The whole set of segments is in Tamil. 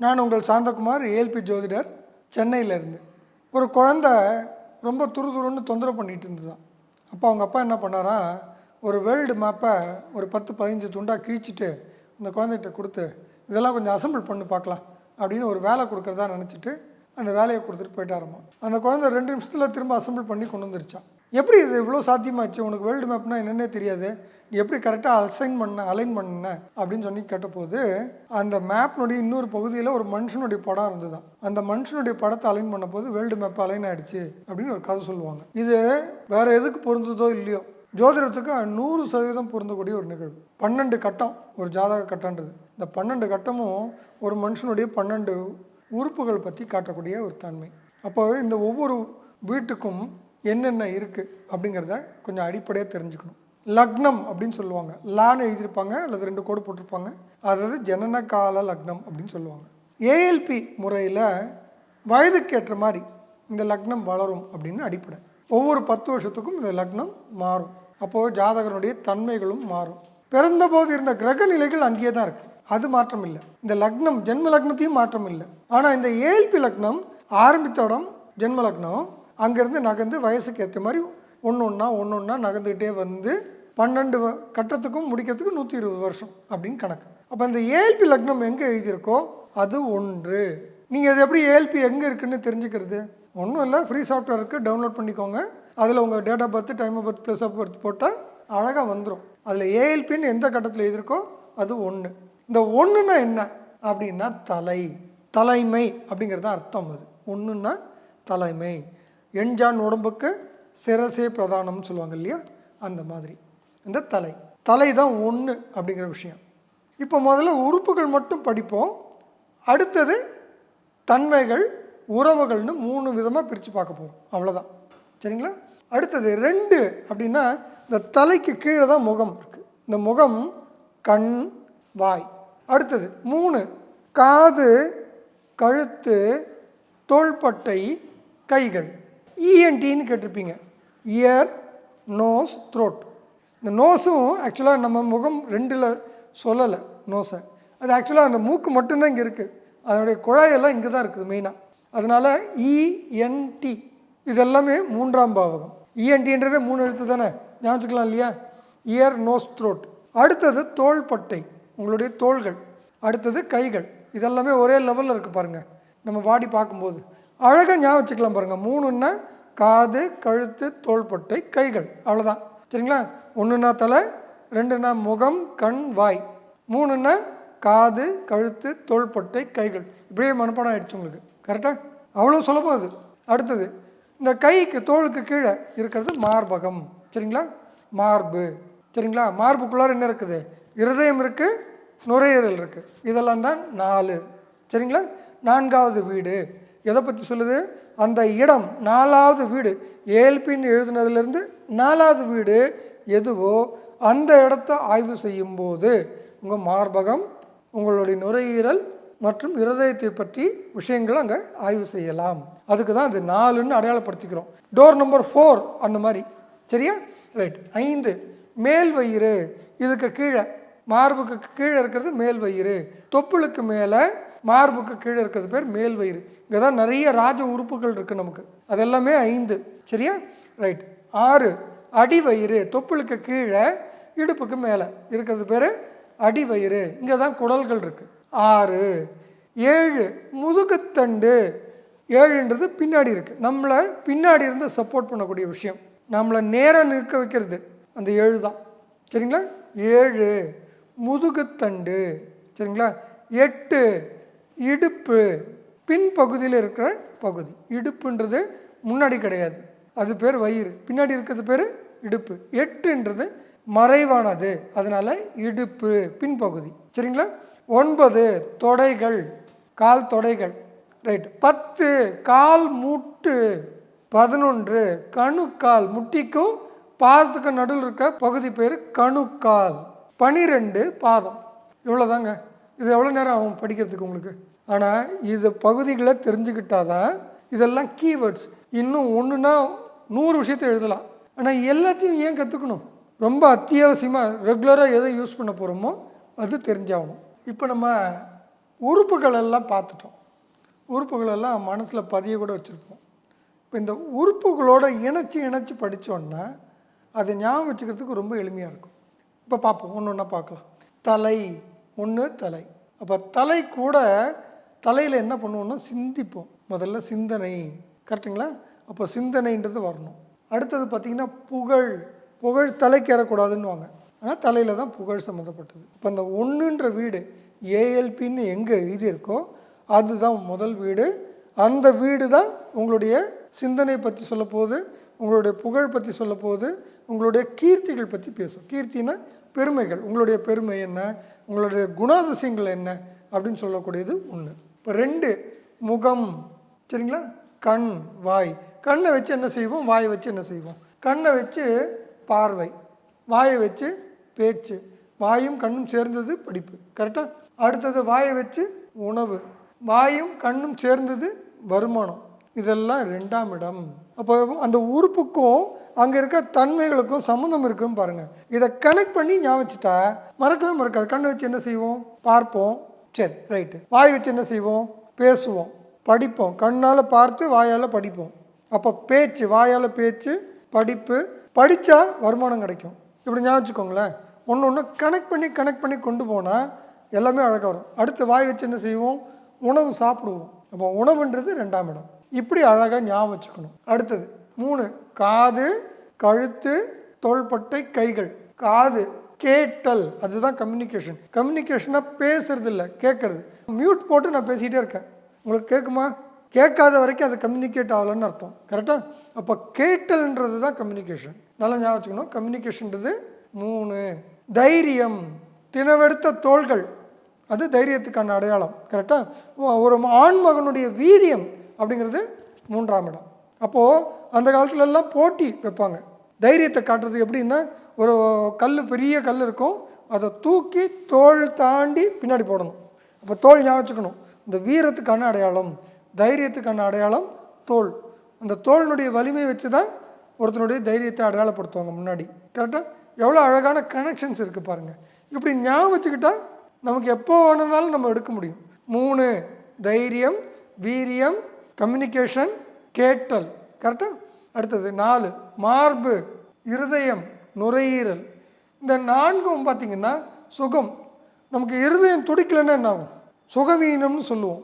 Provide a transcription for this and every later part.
நான் உங்கள் சாந்தகுமார் ஏல்பி ஜோதிடர் சென்னையிலேருந்து. ஒரு குழந்த ரொம்ப துருதுருன்னு தொந்தரவு பண்ணிட்டு இருந்துதான். அப்போ அவங்க அப்பா என்ன பண்ணாரா ஒரு வேர்ல்டு மேப்பை ஒரு பத்து பதினஞ்சு துண்டாக கிழிச்சிட்டு அந்த குழந்தைகிட்ட கொடுத்து இதெல்லாம் கொஞ்சம் அசெம்பிள் பண்ணி பார்க்கலாம் அப்படின்னு ஒரு வேலை கொடுக்குறதா நினச்சிட்டு அந்த வேலையை கொடுத்துட்டு போயிட்டாரம்மா அந்த குழந்தை ரெண்டு நிமிஷத்தில் திரும்ப அசெம்பிள் பண்ணி கொண்டு வந்துருச்சான் எப்படி இது இவ்வளோ சாத்தியமாச்சு? உனக்கு வேர்ல்டு மேப்னா என்னென்னே தெரியாது. நீ எப்படி கரெக்டாக அசைன் பண்ண அலைன் பண்ண? அப்படின்னு சொல்லி கேட்டபோது அந்த மேப்னுடைய இன்னொரு பகுதியில் ஒரு மனுஷனுடைய படம் இருந்ததுதான் அந்த மனுஷனுடைய படத்தை அலைன் பண்ண போது வேர்ல்டு மேப் அலைன் ஆயிடுச்சு அப்படின்னு ஒரு கதை சொல்லுவாங்க. இது வேற எதுக்கு பொருந்ததோ இல்லையோ ஜோதிடத்துக்கு நூறு சதவீதம் பொருந்தக்கூடிய ஒரு நிகழ்வு. பன்னெண்டு கட்டம் ஒரு ஜாதக கட்டன்றது இந்த பன்னெண்டு கட்டமும் ஒரு மனுஷனுடைய பன்னெண்டு உறுப்புகள் பற்றி காட்டக்கூடிய ஒரு தன்மை. அப்போ இந்த ஒவ்வொரு வீட்டுக்கும் என்னென்ன இருக்குது அப்படிங்கிறத கொஞ்சம் அடிப்படையாக தெரிஞ்சுக்கணும். லக்னம் அப்படின்னு சொல்லுவாங்க. லான்னு எழுதியிருப்பாங்க அல்லது ரெண்டு கோடு போட்டிருப்பாங்க. அதாவது ஜனன கால லக்னம் அப்படின்னு சொல்லுவாங்க. ஏஎல்பி முறையில் வயதுக்கு ஏற்ற மாதிரி இந்த லக்னம் வளரும் அப்படின்னு அடிப்படை. ஒவ்வொரு பத்து வருஷத்துக்கும் இந்த லக்னம் மாறும். அப்போது ஜாதகனுடைய தன்மைகளும் மாறும். பிறந்தபோது இருந்த கிரக நிலைகள் அங்கேயே தான் இருக்குது அது மாற்றம் இல்லை இந்த லக்னம் ஜென்ம லக்னத்தையும் மாற்றம் இல்லை ஆனால் இந்த ஏஎல்பி லக்னம் ஆரம்பித்த இடம் ஜென்ம லக்னம் அங்கேருந்து நகர்ந்து வயசுக்கு ஏற்ற மாதிரி ஒன்று ஒன்றா ஒன்று ஒன்றா நகர்ந்துக்கிட்டே வந்து பன்னெண்டு வ- கட்டத்துக்கும் முடிக்கிறதுக்கு நூற்றி இருபது வருஷம் அப்படின்னு கணக்கு. அப்போ இந்த ஏஎல்பி லக்னம் எங்கே எழுதியிருக்கோ அது ஒன்று. நீங்கள் அது எப்படி ஏஎல்பி எங்கே இருக்குன்னு தெரிஞ்சுக்கிறது? ஒன்றும் இல்லை ஃப்ரீ சாஃப்ட்வேர் இருக்குது டவுன்லோட் பண்ணிக்கோங்க. அதில் உங்கள் date of birth time of birth place of birth போட்டால் அழகாக வந்துடும் அதில் ஏஎல்பின்னு எந்த கட்டத்தில் எழுதியிருக்கோ அது ஒன்று இந்த ஒன்றுனா என்ன? அப்படின்னா தலை. தலைமை அப்படிங்கிறது தான் அர்த்தம் அது. ஒன்றுன்னா தலைமை. எண்ஜான் உடம்புக்கு சிரசே பிரதானம்னு சொல்லுவாங்க இல்லையா? அந்த மாதிரி. இந்த தலை. தலை தான் ஒன்று அப்படிங்கிற விஷயம். இப்போ முதல்ல உறுப்புகள் மட்டும் படிப்போம். அடுத்தது தன்மைகள் உறவுகள்னு மூணு விதமாக பிரித்து பார்க்க போகிறோம் அவ்வளோதான் சரிங்களா? அடுத்தது ரெண்டு அப்படின்னா இந்த தலைக்கு கீழே தான் முகம் இருக்குது இந்த முகம் கண் வாய். அடுத்தது மூணு காது கழுத்து தோள்பட்டை கைகள். இஎன்டின்னு கேட்டிருப்பீங்க. இயர் நோஸ் த்ரோட் இந்த நோஸும் ஆக்சுவலாக நம்ம முகம் ரெண்டில் சொல்லலை நோஸை அது ஆக்சுவலாக அந்த மூக்கு மட்டும்தான் இங்கே இருக்குது அதனுடைய குழாயெல்லாம் இங்கே தான் இருக்குது மெயினாக அதனால் இஎன்டி இதெல்லாமே மூன்றாம் பாவகம். இஎன்டின்றதே மூணு எழுத்து தானே? ஞாபகம் இல்லையா? இயர் நோஸ் த்ரோட் அடுத்தது தோள்பட்டை உங்களுடைய தோள்கள். அடுத்தது கைகள். இதெல்லாமே ஒரே லெவலில் இருக்குது பாருங்கள் நம்ம பாடி பார்க்கும்போது. அழகாக ஞாபகம் வச்சுக்கலாம் பாருங்கள் மூணுன்னா காது கழுத்து தோள்பட்டை கைகள். அவ்வளோதான் சரிங்களா? ஒன்றுனா தலை ரெண்டுனா முகம் கண் வாய். மூணுன்னா காது கழுத்து தோள்பட்டை கைகள். இப்படியே மனப்பாடம் ஆகிடுச்சு உங்களுக்கு. கரெக்டாக அவ்வளோ சுலபம் அது. அடுத்தது இந்த கைக்கு தோளுக்கு கீழே இருக்கிறது மார்பகம். சரிங்களா? மார்பு. சரிங்களா? மார்புக்குள்ளார என்ன இருக்குது? இருதயம் இருக்குது நுரையீரல் இருக்குது இதெல்லாம் தான் நாலு. சரிங்களா? நான்காவது வீடு. எதை பற்றி சொல்லுது? அந்த இடம் நாலாவது வீடு ஏல்பின்னு எழுதுனதுலேருந்து நாலாவது வீடு எதுவோ அந்த இடத்த ஆய்வு செய்யும்போது உங்கள் மார்பகம் உங்களுடைய நுரையீரல் மற்றும் இருதயத்தை பற்றி விஷயங்கள் அங்கே ஆய்வு செய்யலாம். அதுக்கு தான் அது நாலுன்னு அடையாளப்படுத்திக்கிறோம். டோர் நம்பர் ஃபோர் அந்த மாதிரி. சரியா? ரைட் ஐந்து. மேல் வயிறு. இதுக்கு கீழே. மார்புக்கு கீழே இருக்கிறது மேல் வயிறு. தொப்புளுக்கு மேலே மார்புக்கு கீழே இருக்கிறது பேர் மேல் வயிறு. இங்கே தான் நிறைய ராஜ உறுப்புகள் இருக்குது நமக்கு. அதெல்லாமே ஐந்து. சரியா? ரைட் ஆறு அடி வயிறு. தொப்புளுக்கு கீழே இடுப்புக்கு மேலே. இருக்கிறது பேர் அடி வயிறு. இங்கே தான் குடல்கள் இருக்குது ஆறு ஏழு முதுகுத்தண்டு ஏழுன்றது பின்னாடி இருக்குது நம்மளை பின்னாடி இருந்து சப்போர்ட் பண்ணக்கூடிய விஷயம். நம்மளை நேராக நிற்க வைக்கிறது. அந்த ஏழு தான். சரிங்களா? ஏழு முதுகுத்தண்டு சரிங்களா? எட்டு இடுப்பு. பின்பகுதியில் இருக்கிற பகுதி. இடுப்புன்றது முன்னாடி கிடையாது. அது பேர் வயிறு. பின்னாடி இருக்கிறது பேர் இடுப்பு. எட்டுன்றது மறைவானது. அதனால் இடுப்பு பின்பகுதி சரிங்களா? ஒன்பது தொடைகள். கால் தொடைகள். ரைட். பத்து கால் மூட்டு. பதினொன்று கணுக்கால். முட்டிக்கும் பாதத்துக்கு நடுவில் இருக்க பகுதி பேர் கணுக்கால். பனிரெண்டு பாதம். இவ்வளோதாங்க இது எவ்வளோ நேரம் ஆகும் படிக்கிறதுக்கு உங்களுக்கு? ஆனால் இது பகுதிகளை தெரிஞ்சுக்கிட்டாதான் இதெல்லாம் கீவேர்ட்ஸ் இன்னும் ஒன்றுனா நூறு விஷயத்தை எழுதலாம். ஆனால் எல்லாத்தையும் ஏன் கற்றுக்கணும் ரொம்ப அத்தியாவசியமாக ரெகுலராக எதை யூஸ் பண்ண போகிறோமோ அது தெரிஞ்சாகணும். இப்போ நம்ம உறுப்புகளெல்லாம் பார்த்துட்டோம். உறுப்புகளெல்லாம் மனசில் பதிய கூட வச்சுருப்போம். இப்போ இந்த உறுப்புகளோட இணைச்சி இணைச்சி படித்தோன்னா அதை ஞாபகம் வச்சுக்கிறதுக்கு ரொம்ப எளிமையாக இருக்கும். இப்போ பார்ப்போம். ஒன்று ஒன்றா பார்க்கலாம். தலை ஒன்று தலை. அப்போ தலை கூட தலையில் என்ன பண்ணுவோம்னா சிந்திப்போம். முதல்ல சிந்தனை. கரெக்டுங்களா அப்போ சிந்தனைன்றது வரணும். அடுத்தது பார்த்திங்கன்னா புகழ். புகழ் தலைக்கு ஏறக்கூடாதுன்னு வாங்க ஆனால் தலையில் தான் புகழ் சம்மந்தப்பட்டது. இப்போ அந்த ஒன்றுன்ற வீடு ஏஎல்பின்னு எங்கே எழுதியிருக்கோ அதுதான் முதல் வீடு. அந்த வீடு தான் உங்களுடைய சிந்தனை பற்றி சொல்ல போது உங்களுடைய புகழ் பற்றி சொல்ல போது உங்களுடைய கீர்த்திகள் பற்றி பேசும் கீர்த்தினா பெருமைகள். உங்களுடைய பெருமை என்ன? உங்களுடைய குணாதிசயங்கள் என்ன? அப்படின்னு சொல்லக்கூடியது ஒன்று இப்போ ரெண்டு முகம். சரிங்களா? கண் வாய். கண்ணை வச்சு என்ன செய்வோம்? வாயை வச்சு என்ன செய்வோம்? கண்ணை வச்சு பார்வை. வாயை வச்சு பேச்சு. வாயும் கண்ணும் சேர்ந்தது படிப்பு. கரெக்டாக அடுத்தது வாயை வச்சு உணவு. வாயும் கண்ணும் சேர்ந்தது வருமானம். இதெல்லாம் ரெண்டாம் இடம். அப்போ அந்த உறுப்புக்கும் அங்கே இருக்க தன்மைகளுக்கும் சம்மந்தம் இருக்குன்னு பாருங்கள் இதை கனெக்ட் பண்ணி ஞாபகிச்சிட்டா மறக்கவே மறக்காது. கண்ணை வச்சு என்ன செய்வோம்? பார்ப்போம். சரி ரைட்டு வாய் வச்சு என்ன செய்வோம்? பேசுவோம். படிப்போம். கண்ணால் பார்த்து வாயால் படிப்போம். அப்போ பேச்சு வாயால் பேச்சு படிப்பு படித்தா வருமானம் கிடைக்கும். இப்படி ஞாபகம் வச்சுக்கோங்களேன். ஒன்று ஒன்று கனெக்ட் பண்ணி கனெக்ட் பண்ணி கொண்டு போனால் எல்லாமே அழகாக வரும். அடுத்து வாய் வச்சு என்ன செய்வோம்? உணவு சாப்பிடுவோம். அப்போ உணவுன்றது ரெண்டாம் இடம். இப்படி அழகாக ஞாபகம் வச்சுக்கணும். அடுத்தது மூணு காது கழுத்து தோள்பட்டை கைகள். காது கேட்டல். அதுதான் கம்யூனிகேஷன் கம்யூனிகேஷனாக பேசுறது இல்லை கேட்கறது. மியூட் போட்டு நான் பேசிகிட்டே இருக்கேன். உங்களுக்கு கேட்குமா? கேட்காத வரைக்கும் அது கம்யூனிகேட் ஆகலைன்னு அர்த்தம். கரெக்டாக அப்போ கேட்டல்ன்றது தான் கம்யூனிகேஷன் நல்லா ஞாபகம் வச்சுக்கணும். கம்யூனிகேஷன்றது மூணு. தைரியம். தினவெடுத்த தோள்கள். அது தைரியத்துக்கான அடையாளம். கரெக்டாக ஒரு ஆண் மகனுடைய வீரியம். அப்படிங்கிறது மூன்றாம் இடம். அப்போது அந்த காலத்துலலாம் போட்டி வைப்பாங்க. தைரியத்தை காட்டுறது எப்படின்னா ஒரு கல் பெரிய கல் இருக்கும். அதை தூக்கி தோல் தாண்டி பின்னாடி போடணும். அப்போ தோல் ஞாபகம் வச்சுக்கணும். இந்த வீரத்துக்கான அடையாளம் தைரியத்துக்கான அடையாளம் தோல். அந்த தோளினுடைய வலிமையை வச்சு தான் ஒருத்தனுடைய தைரியத்தை அடையாளப்படுத்துவாங்க முன்னாடி. கரெக்டாக எவ்வளோ அழகான கனெக்ஷன்ஸ் இருக்குது பாருங்கள் இப்படி ஞாபகம் வச்சுக்கிட்டால் நமக்கு எப்போ வேணுனாலும் நம்ம எடுக்க முடியும். மூணு தைரியம் வீரியம் கம்யூனிகேஷன் கேட்டல். கரெக்டாக அடுத்தது நாலு மார்பு இருதயம் நுரையீரல். இந்த நான்கும் பார்த்திங்கன்னா சுகம். நமக்கு இருதயம் துடிக்கலன்னா என்ன ஆகும் சுகவீனம்னு சொல்லுவோம்.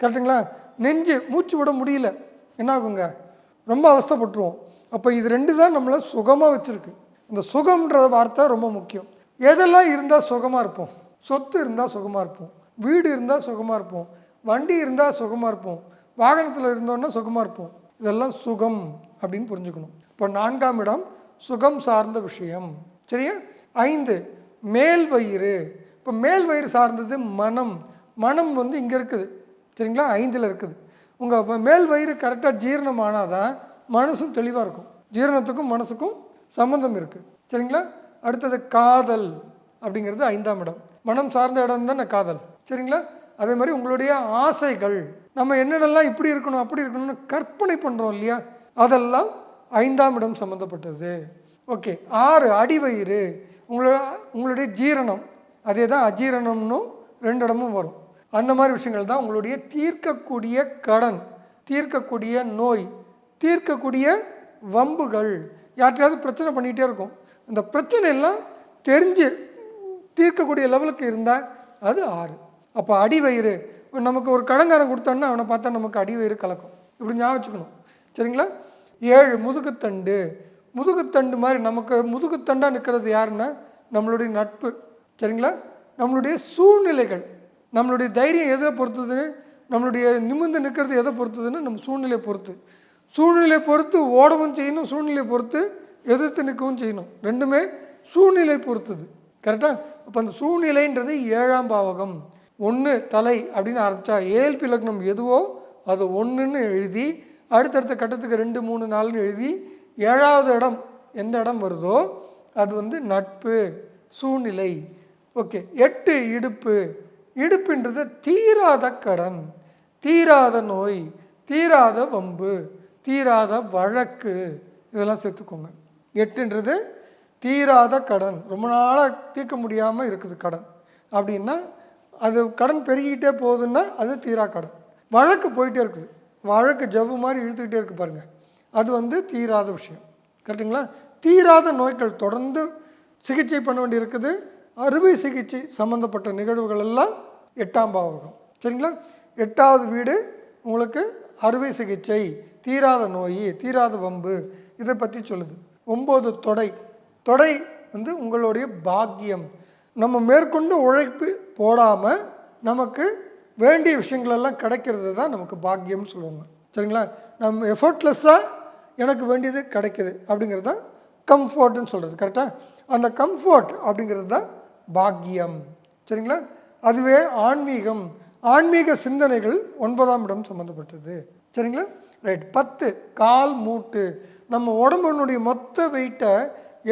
கரெக்டுங்களா நெஞ்சு மூச்சு விட முடியல. என்ன ஆகுங்க ரொம்ப அவஸ்தப்பட்டுருவோம். அப்போ இது ரெண்டு தான் நம்மளை சுகமாக வச்சுருக்கு. இந்த சுகம்ன்ற வார்த்தை ரொம்ப முக்கியம். எதெல்லாம் இருந்தால் சுகமாக இருப்போம்? சொத்து இருந்தால் சுகமாக இருப்போம். வீடு இருந்தால் சுகமாக இருப்போம். வண்டி இருந்தால் சுகமாக இருப்போம். வாகனத்தில் இருந்தோன்னா சுகமாக இருப்போம். இதெல்லாம் சுகம் அப்படின்னு புரிஞ்சுக்கணும். இப்போ நான்காம் இடம் சுகம் சார்ந்த விஷயம். சரியா? ஐந்து மேல் வயிறு. இப்போ மேல் வயிறு சார்ந்தது மனம். மனம் வந்து இங்கே இருக்குது. சரிங்களா? ஐந்தில் இருக்குது. உங்கள் மேல் வயிறு கரெக்டாக ஜீரணமானால் தான் மனசும் தெளிவாக இருக்கும். ஜீரணத்துக்கும் மனசுக்கும் சம்மந்தம் இருக்குது சரிங்களா? அடுத்தது காதல் அப்படிங்கிறது ஐந்தாம் இடம். மனம் சார்ந்த இடம் தானே காதல். சரிங்களா? அதே மாதிரி உங்களுடைய ஆசைகள். நம்ம என்னென்னலாம் இப்படி இருக்கணும் அப்படி இருக்கணும்னு கற்பனை பண்ணுறோம் இல்லையா? அதெல்லாம் ஐந்தாம் இடம் சம்மந்தப்பட்டது ஓகே ஆறு அடிவயிறு. உங்களோட உங்களுடைய ஜீரணம். அதே தான் அஜீரணம்னும் ரெண்டு இடமும் வரும். அந்த மாதிரி விஷயங்கள் தான் உங்களுடைய தீர்க்கக்கூடிய கடன் தீர்க்கக்கூடிய நோய் தீர்க்கக்கூடிய வம்புகள். யார்கிட்டயாவது பிரச்சனை பண்ணிகிட்டே இருக்கும். அந்த பிரச்சனை எல்லாம் தெரிஞ்சு தீர்க்கக்கூடிய லெவலுக்கு இருந்தால் அது ஆறு. அப்போ அடிவயிறு இப்போ நமக்கு ஒரு கடங்காரன் கொடுத்தான்னா அவனை பார்த்தா நமக்கு அடிவயிறு கலக்கும். இப்படி ஞாபகம் வச்சுக்கணும். சரிங்களா? ஏழு முதுகுத்தண்டு. முதுகுத்தண்டு மாதிரி நமக்கு முதுகுத்தண்டாக நிற்கிறது யாருன்னா நம்மளுடைய நட்பு. சரிங்களா? நம்மளுடைய சூழ்நிலைகள். நம்மளுடைய தைரியம் எதை பொறுத்தது? நம்மளுடைய நிமிர்ந்து நிற்கிறது எதை பொறுத்ததுன்னு நம்ம சூழ்நிலையை பொறுத்து. சூழ்நிலையை பொறுத்து ஓடவும் செய்யணும் சூழ்நிலையை பொறுத்து எதிர்த்து நிற்கவும் செய்யணும். ரெண்டுமே சூழ்நிலை பொறுத்தது. கரெக்டாக அப்போ அந்த சூழ்நிலைன்றது ஏழாம் பாவகம். ஒன்று தலை அப்படின்னு ஆரம்பித்தா ஏழ்பி லக்னம் எதுவோ அது ஒன்றுன்னு எழுதி அடுத்தடுத்த கட்டத்துக்கு ரெண்டு மூணு நாலுன்னு எழுதி ஏழாவது இடம் எந்த இடம் வருதோ அது வந்து நட்பு சூழ்நிலை. ஓகே எட்டு இடுப்பு. இடுப்புன்றது தீராத கடன் தீராத நோய் தீராத வம்பு தீராத வழக்கு. இதெல்லாம் சேர்த்துக்கோங்க. எட்டுன்றது தீராத கடன். ரொம்ப நாளாக தீர்க்க முடியாமல் இருக்குது கடன். அப்படின்னா அது கடன் பெருகிட்டே போகுதுன்னா அது தீரா கடன். வழக்கு போயிட்டே இருக்குது. வழக்கு ஜவ்வு மாதிரி இழுத்துக்கிட்டே இருக்கு பாருங்கள் அது வந்து தீராத விஷயம். கரெக்டுங்களா தீராத நோய்கள் தொடர்ந்து சிகிச்சை பண்ண வேண்டி இருக்குது. அறுவை சிகிச்சை சம்மந்தப்பட்ட நிகழ்வுகள் எல்லாம் எட்டாம் பாவகம். சரிங்களா? எட்டாவது வீடு உங்களுக்கு அறுவை சிகிச்சை தீராத நோய் தீராத வம்பு இதை பற்றி சொல்லுது. ஒம்பது தொடை. தொடை வந்து உங்களுடைய பாக்கியம். நம்ம மேற்கொண்டு உழைப்பு போடாமல் நமக்கு வேண்டிய விஷயங்களெல்லாம் கிடைக்கிறது தான் நமக்கு பாக்கியம்னு சொல்லுவாங்க. சரிங்களா? நம்ம எஃபர்ட்லெஸ்ஸாக எனக்கு வேண்டியது கிடைக்கிது அப்படிங்கிறது தான் கம்ஃபர்ட்னு சொல்கிறது கரெக்டாக அந்த கம்ஃபர்ட் அப்படிங்கிறது தான் பாக்கியம். சரிங்களா? அதுவே ஆன்மீகம். ஆன்மீக சிந்தனைகள் ஒன்பதாம் இடம் சம்மந்தப்பட்டது சரிங்களா? ரைட் பத்து கால் மூட்டு. நம்ம உடம்புனுடைய மொத்த வெயிட்டை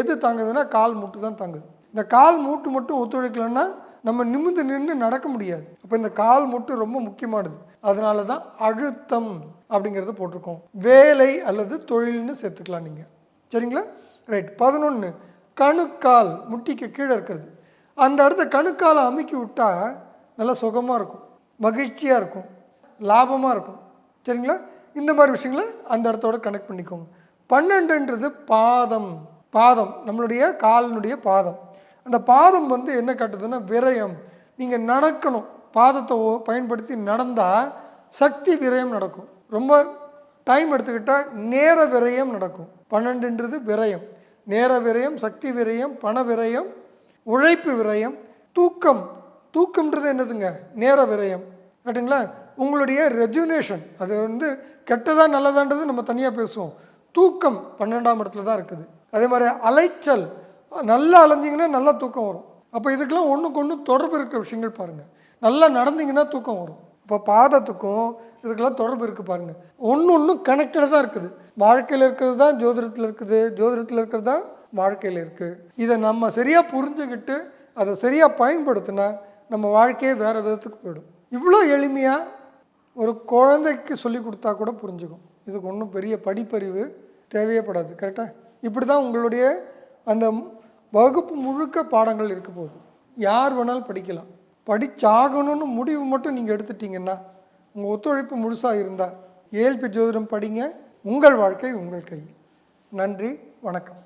எது தாங்குதுன்னா கால் மூட்டு தான் தாங்குது. இந்த கால் மூட்டு மட்டும் ஒத்துழைக்கலைன்னா நம்ம நிமிர்ந்து நின்று நடக்க முடியாது. அப்போ இந்த கால் மட்டும் ரொம்ப முக்கியமானது. அதனால தான் அழுத்தம் அப்படிங்கிறத போட்டிருக்கோம். வேலை அல்லது தொழில்னு சேர்த்துக்கலாம் நீங்கள் சரிங்களா? ரைட் பதினொன்று கணுக்கால் முட்டிக்கு கீழே இருக்கிறது. அந்த இடத்த கணுக்காலை அமுக்கி விட்டால் நல்லா சுகமாக இருக்கும். மகிழ்ச்சியாக இருக்கும். லாபமாக இருக்கும். சரிங்களா? இந்த மாதிரி விஷயங்களை அந்த இடத்தோட கனெக்ட் பண்ணிக்கோங்க. பன்னெண்டுன்றது பாதம். பாதம். நம்மளுடைய காலினுடைய பாதம். அந்த பாதம் வந்து என்ன காட்டுதுன்னா விரயம். நீங்கள் நடக்கணும். பாதத்தை பயன்படுத்தி நடந்தால் சக்தி விரயம் நடக்கும். ரொம்ப டைம் எடுத்துக்கிட்டால் நேர விரயம் நடக்கும். பன்னெண்டுன்றது விரயம். நேர விரயம் சக்தி விரயம் பண விரயம் உழைப்பு விரயம் தூக்கம். தூக்கம்ன்றது என்னதுங்க? நேர விரயம். கரெக்டுங்களா உங்களுடைய ரெஜுனேஷன் அது வந்து கெட்டதாக நல்லதான்றது நம்ம தனியாக பேசுவோம். தூக்கம் பன்னெண்டாம் இடத்துல தான் இருக்குது. அதே மாதிரி அலைச்சல். நல்லா அலைஞ்சிங்கன்னா நல்லா தூக்கம் வரும். அப்போ இதுக்கெல்லாம் ஒன்றுக்கு ஒன்று தொடர்பு இருக்கிற விஷயங்கள் பாருங்கள் நல்லா நடந்தீங்கன்னா தூக்கம் வரும். இப்போ பாதத்துக்கும் இதுக்கெல்லாம் தொடர்பு இருக்குது பாருங்கள் ஒன்று ஒன்றும் கனெக்டடாக தான் இருக்குது. வாழ்க்கையில் இருக்கிறது தான் ஜோதிடத்தில் இருக்குது. ஜோதிடத்தில் இருக்கிறது தான் வாழ்க்கையில் இருக்குது இதை நம்ம சரியாக புரிஞ்சுக்கிட்டு அதை சரியாக பயன்படுத்தினா நம்ம வாழ்க்கையே வேறு விதத்துக்கு போயிடும். இவ்வளோ எளிமையாக ஒரு குழந்தைக்கு சொல்லி கொடுத்தா கூட புரிஞ்சுக்கும். இதுக்கு ஒன்றும் பெரிய படிப்பறிவு தேவையப்படாது கரெக்டாக இப்படி தான் உங்களுடைய அந்த வகுப்பு முழுக்க பாடங்கள் இருக்க போகுது. யார் வேணாலும் படிக்கலாம். படிச்சாகணும்னு முடிவு மட்டும் நீங்கள் எடுத்துட்டீங்கன்னா உங்கள் ஒத்துழைப்பு முழுசாக இருந்தால் ஏல்பி ஜோதிடம் படிங்க. உங்கள் வாழ்க்கை உங்கள் கை. நன்றி வணக்கம்.